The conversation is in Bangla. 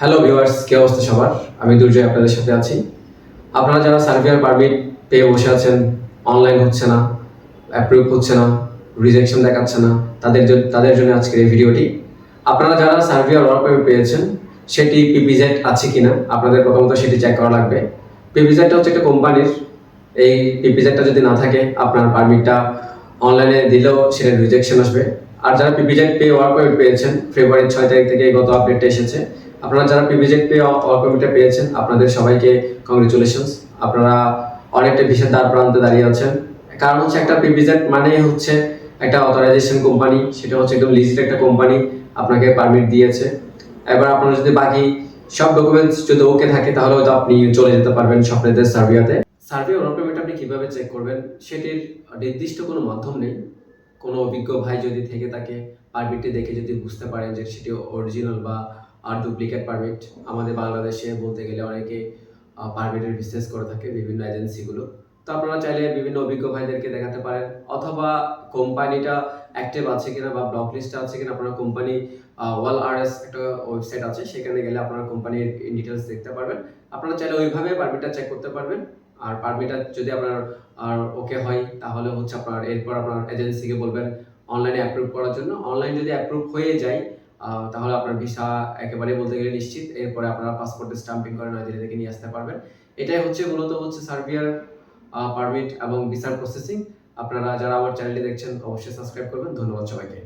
হ্যালো ভিউয়ার্স কে অবস্থা সবার? আমি দুর্জয় আপনাদের সাথে আছি। আপনারা যারা সার্ভিয়ার পারমিট পেয়ে বসে আছেন অনলাইন হচ্ছে না অ্যাপ্রুভ হচ্ছে না রিজেকশন দেখাচ্ছে না, তাদের জন্য তাদের জন্য আজকের এই ভিডিওটি আপনারা যারা সার্ভিয়ার ওয়ার্ক পারমিট পেয়েছেন, সেটি পিপিজেড আছে কিনা, আপনাদের প্রথমত সেটি চেক করা লাগবে। পিপিজেডটা হচ্ছে একটা কোম্পানির, এই পিপিজেডটা যদি না থাকে, আপনার পারমিটটা অনলাইনে দিলেও সেটা রিজেকশন আসবে। আর যারা পিপিজেড পে ওয়ার্ক পারমিট পেয়েছেন ফেব্রুয়ারির ছয় তারিখ থেকে গত আপডেটটা এসেছে। আপনারা যারা পিপিজেড পে ওয়ার্ক পারমিটটা পেয়েছেন, আপনাদের সবাইকে কংগ্রেচুলেশনস আপনারা অনেকটা বিশেষ দ্বার প্রান্তে দাঁড়িয়ে আছেন। কারণ হচ্ছে একটা পিপিজেড মানে হচ্ছে একটা অথরাইজেশন কোম্পানি সেটা হচ্ছে একদম লিজিট একটা কোম্পানি আপনাকে পারমিট দিয়েছে। এবার আপনার যদি বাকি সব ডকুমেন্টস যদি ওকে থাকে, তাহলে হয়তো আপনি চলে যেতে পারবেন স্বপ্নেদের সার্ভিয়াতে সার্ভে পারমিট আপনি কীভাবে চেক করবেন, সেটির নির্দিষ্ট কোনো মাধ্যম নেই। কোনো অভিজ্ঞ ভাই যদি থেকে থাকে পারমিটটি দেখে যদি বুঝতে পারেন যে সেটি অরিজিনাল বা আর ডুপ্লিকেট পারমিট আমাদের বাংলাদেশে বলতে গেলে অনেকে পারমিটের বিজনেস করে থাকে বিভিন্ন এজেন্সিগুলো তো আপনারা চাইলে বিভিন্ন অভিজ্ঞ ভাইদেরকে দেখাতে পারেন, অথবা কোম্পানিটা অ্যাক্টিভ আছে কিনা বা ব্লক লিস্টে আছে কিনা, আপনারা কোম্পানি ওয়াল আর এস একটা ওয়েবসাইট আছে, সেখানে গেলে আপনারা কোম্পানির ডিটেলস দেখতে পারবেন। আপনারা চাইলে ওইভাবে পারমিটটা চেক করতে পারবেন। আর পারমিটটা যদি আপনার, আর ওকে হয়, তাহলে হচ্ছে আপনার, এরপর আপনার এজেন্সিকে বলবেন অনলাইনে অ্যাপ্রুভ করার জন্য। অনলাইন যদি অ্যাপ্রুভ হয়ে যায় তাহলে আপনার ভিসা একেবারে বলতে গেলে নিশ্চিত। এরপরে আপনারা পাসপোর্টে স্টাম্পিং করে নাইজেরিয়া থেকে নিয়ে আসতে পারবেন। এটাই হচ্ছে মূলত হচ্ছে সার্বিয়ার পারমিট এবং ভিসার প্রসেসিং আপনারা যারা আমার চ্যানেলটি দেখছেন, অবশ্যই সাবস্ক্রাইব করবেন। ধন্যবাদ সবাইকে।